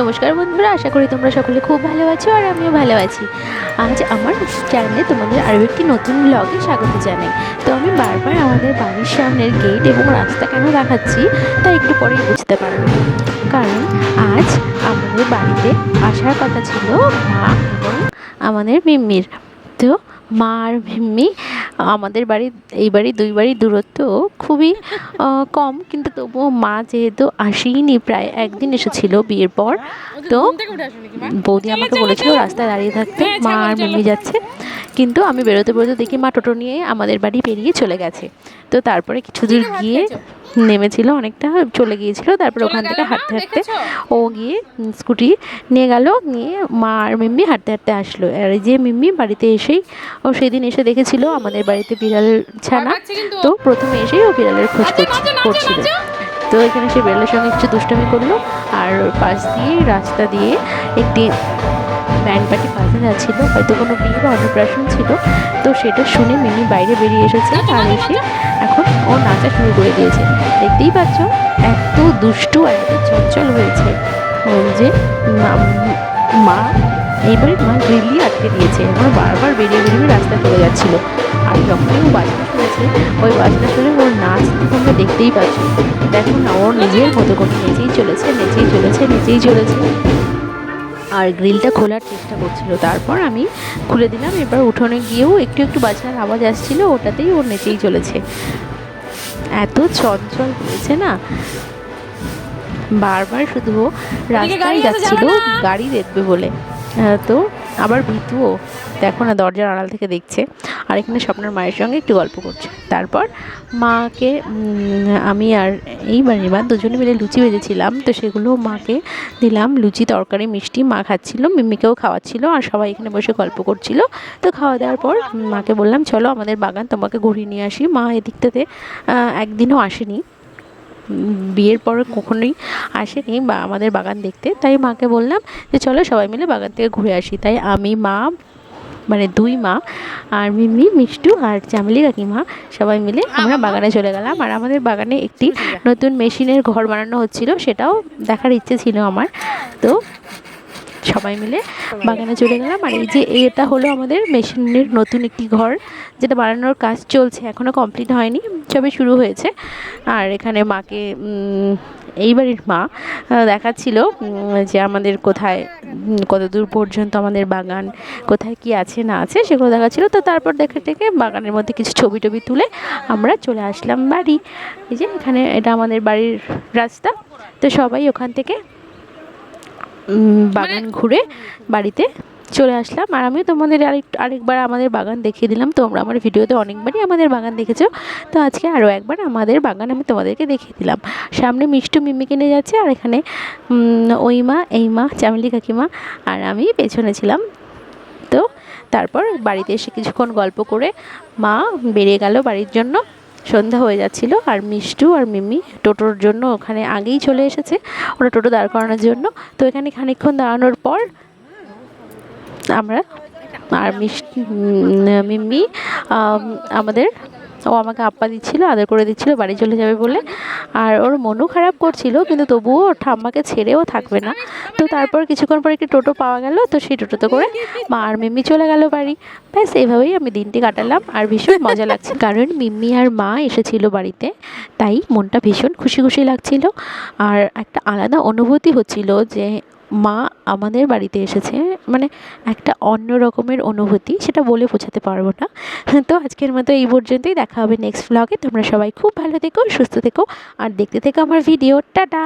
নমস্কার বন্ধুরা, আশা করি তোমরা সকলে খুব ভালো আছো আর আমিও ভালো আছি। আজ আমার চ্যানেলে তোমাদের আরও একটি নতুন ব্লগে স্বাগত জানাই। তো আমি বারবার আমাদের বাড়ির সামনের গেট এবং রাস্তা কেন দেখাচ্ছি, তা একটু পরেই বুঝতে পারবে। কারণ আজ আমাদের বাড়িতে আসার কথা ছিল মা এবং আমাদের মিম্মির। তো মা আর মিম্মি আমাদের বাড়ি এই বাড়ি দুই বাড়ির দূরত্ব খুবই কম। কিন্তু তবুও মা যেহেতু আসেইনি প্রায় একদিন এসেছিল বিয়ের পর। তো বৌদি আমাকে বলেছিল রাস্তায় দাঁড়িয়ে থাকতে মা আর মিম্মি যাচ্ছে। কিন্তু আমি বেরোতে বেরোতে দেখি মা টোটো নিয়ে আমাদের বাড়ি পেরিয়ে চলে গেছে। তো তারপরে কিছু দূর গিয়ে নেমেছিল অনেকটা চলে গিয়েছিল তারপর ওখান থেকে হাঁটতে হাঁটতে ও গিয়ে স্কুটি নিয়ে গেল নিয়ে মা আর মিম্মি হাঁটতে হাঁটতে আসলো। আর যে মিম্মি বাড়িতে এসেই ও সেদিন এসে দেখেছিল আমাদের বাড়িতে বিড়াল ছানা। তো প্রথমে এসেই ও বিড়ালের খোঁজ করছিল। করছিল তো এখানে সে বিড়ালের সঙ্গে একটু দুষ্টামি করল আর পাশ দিয়ে, রাস্তা দিয়ে একটি ব্যান্ড পার্টি বাজে যাচ্ছিল। হয়তো কোনো বিয়ে বা অন্নপ্রাশন ছিল। তো সেটা শুনে মিনি বাইরে বেরিয়ে এসেছে। আর এসে এখন ও নাচা শুরু করে দিয়েছে। দেখতেই পাচ্ছ, এত দুষ্টু এত চঞ্চল হয়েছে। যে মা এইবারে মা গ্রিলি আটকে দিয়েছে আমার বারবার বেরিয়ে বেরিয়ে রাস্তা চলে যাচ্ছিল। আর যখনই ও বাজনা শুনেছে ওই বাজনা শুনে ওর নাচ তোমরা দেখতেই পাচ্ছ। দেখো না ওর নিজের মতো করে নেচেই চলেছে নেচেই চলেছে নেচেই চলেছে। আর গ্রিলটা খোলার চেষ্টা করছিল। তারপর আমি খুলে দিলাম এবার উঠোনে গিয়েও একটু একটু বাজনার আওয়াজ আসছিল ওটাতেই ওর নেচেই চলেছে। এত চঞ্চল হয়েছে না। বারবার শুধু রাস্তায় যাচ্ছিল গাড়ি দেখবে বলে। তো আবার ভীতুও দেখো না, দরজার আড়াল থেকে দেখছে। আর এখানে স্বপ্নের মায়ের সঙ্গে একটু গল্প করছে। তারপর মাকে আমি আর এই বাড়ির মা দুজনে মিলে লুচি ভেজেছিলাম তো সেগুলো মাকে দিলাম। লুচি, তরকারি, মিষ্টি মা খাচ্ছিল, মিমিকেও খাওয়াচ্ছিল আর সবাই এখানে বসে গল্প করছিল। তো খাওয়া দাওয়ার পর মাকে বললাম, চলো আমাদের বাগান, তোমাকে ঘুরিয়ে নিয়ে আসি। মা এদিকটাতে একদিনও আসেনি। বিয়ের পর কখনোই আসেনি বা আমাদের বাগান দেখতে। তাই মাকে বললাম যে চলো সবাই মিলে বাগান থেকে ঘুরে আসি। তাই আমি মা মানে দুই মা আর মিমি মিষ্টু আর চামেলি কাকিমা সবাই মিলে আমরা বাগানে চলে গেলাম। আর আমাদের বাগানে একটি নতুন মেশিনের ঘর বানানো হচ্ছিল সেটাও দেখার ইচ্ছে ছিল আমার। তো সবাই মিলে বাগানে চলে গেলাম। আর এই যে এটা হলো আমাদের মেশিনের নতুন একটি ঘর, যেটা বানানোর কাজ চলছে এখনও কমপ্লিট হয়নি, সবে শুরু হয়েছে। আর এখানে মাকে এই বাড়ির মা দেখাচ্ছিল যে আমাদের কোথায় কত দূর পর্যন্ত আমাদের বাগান, কোথায় কি আছে, না আছে, সেগুলো দেখাচ্ছিল। তো তারপর দেখে দেখে বাগানের মধ্যে কিছু ছবি টবি তুলে আমরা চলে আসলাম বাড়ি। এই যে এখানে এটা আমাদের বাড়ির রাস্তা। তো সবাই ওখান থেকে বাগান ঘুরে বাড়িতে চলে আসলাম। আর আমি তোমাদের আরেক আরেকবার আমাদের বাগান দেখিয়ে দিলাম। তোমরা আমার ভিডিওতে অনেকবারই আমাদের বাগান দেখেছ। তো আজকে আরও একবার আমাদের বাগান আমি তোমাদেরকে দেখিয়ে দিলাম। সামনে মিষ্টু মিমি কিনে যাচ্ছে আর এখানে ওই মা এই মা চামেলি কাকিমা আর আমি পেছনে ছিলাম। তো তারপর বাড়িতে এসে কিছুক্ষণ গল্প করে মা বেরিয়ে গেল বাড়ির জন্য। সন্ধ্যা হয়ে যাচ্ছিল আর মিষ্টু আর মিমি টোটোর জন্য ওখানে আগেই চলে এসেছে। ওরা টোটো দাঁড় করানোর জন্য। তো এখানে খানিকক্ষণ দাঁড়ানোর পর আমরা আর মিষ্টি মিমি মিম্মি আমাদের ও আমাকে আপ্পা দিচ্ছিল, আদর করে দিচ্ছিল, বাড়ি চলে যাবে বলে। আর ওর মনও খারাপ করছিল, কিন্তু তবুও ওর ঠাম্মাকে ছেড়েও থাকবে না। তো তারপর কিছুক্ষণ পর একটি টোটো পাওয়া গেল, তো সেই টোটোতে করে মা আর মিম্মি চলে গেল বাড়ি। ব্যাস এইভাবেই আমি দিনটি কাটালাম, আর ভীষণ মজা লাগছে, কারণ মিম্মি আর মা এসেছিল বাড়িতে, তাই মনটা ভীষণ খুশি খুশি লাগছিল। আর একটা আলাদা অনুভূতি হচ্ছিল যে মা আমাদের বাড়িতে এসেছে মানে একটা অন্য রকমের অনুভূতি, সেটা বলে বোঝাতে পারব না। তো আজকের মতো এই পর্যন্তই, দেখা হবে নেক্সট ব্লগে তোমরা সবাই খুব ভালো থেকো, সুস্থ থেকো, আর দেখতে থেকো আমার ভিডিও টাটা!